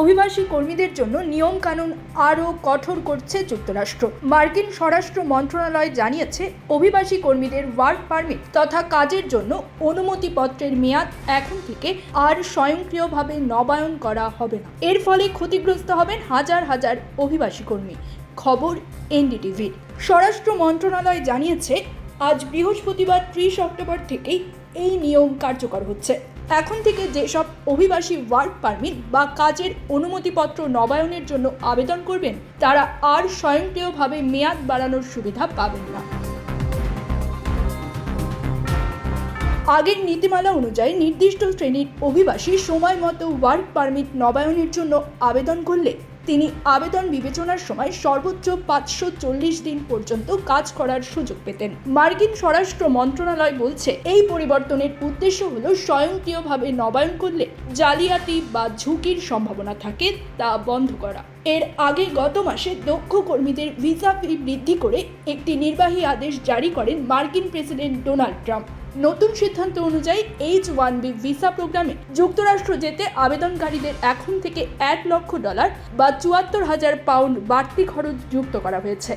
অভিবাসী কর্মীদের জন্য নিয়মকানুন আরও কঠোর করছে যুক্তরাষ্ট্র। মার্কিন স্বরাষ্ট্র মন্ত্রণালয় জানিয়েছে, অভিবাসী কর্মীদের ওয়ার্ক পারমিট তথা কাজের জন্য অনুমতিপত্রের মেয়াদ এখন থেকে আর স্বয়ংক্রিয়ভাবে নবায়ন করা হবে না। এর ফলে ক্ষতিগ্রস্ত হবেন হাজার হাজার অভিবাসী কর্মী। খবর এনডিটিভির। স্বরাষ্ট্র মন্ত্রণালয় জানিয়েছে, আজ বৃহস্পতিবার ত্রিশ অক্টোবর থেকেই এই নিয়ম কার্যকর হচ্ছে। এখন থেকে যেসব অভিবাসী ওয়ার্ক পারমিট বা কাজের অনুমতিপত্র নবায়নের জন্য আবেদন করবেন, তারা আর স্বয়ংক্রিয়ভাবে মেয়াদ বাড়ানোর সুবিধা পাবেন না। আগের নীতিমালা অনুযায়ী নির্দিষ্ট শ্রেণির অভিবাসী সময় মতো ওয়ার্ক পারমিট নবায়নের জন্য আবেদন করলে তিনি আবেদন বিবেচনার সময় সর্বোচ্চ পাঁচশো চল্লিশ দিন পর্যন্ত কাজ করার সুযোগ পেতেন। মার্কিন স্বরাষ্ট্র মন্ত্রণালয় বলছে, এই পরিবর্তনের উদ্দেশ্য হল স্বয়ংক্রিয়ভাবে নবায়ন করলে জালিয়াতি বা ঝুঁকির সম্ভাবনা থাকে তা বন্ধ করা। এর আগে গত মাসে দক্ষ কর্মীদের ভিসা ফি বৃদ্ধি করে একটি নির্বাহী আদেশ জারি করেন মার্কিন প্রেসিডেন্ট ডোনাল্ড ট্রাম্প। নতুন সিদ্ধান্ত অনুযায়ী এইচ ওয়ান বি ভিসা প্রোগ্রামে যুক্তরাষ্ট্র যেতে আবেদনকারীদের এখন থেকে এক লক্ষ ডলার বা চুয়াত্তর হাজার পাউন্ড বাড়তি খরচ যুক্ত করা হয়েছে।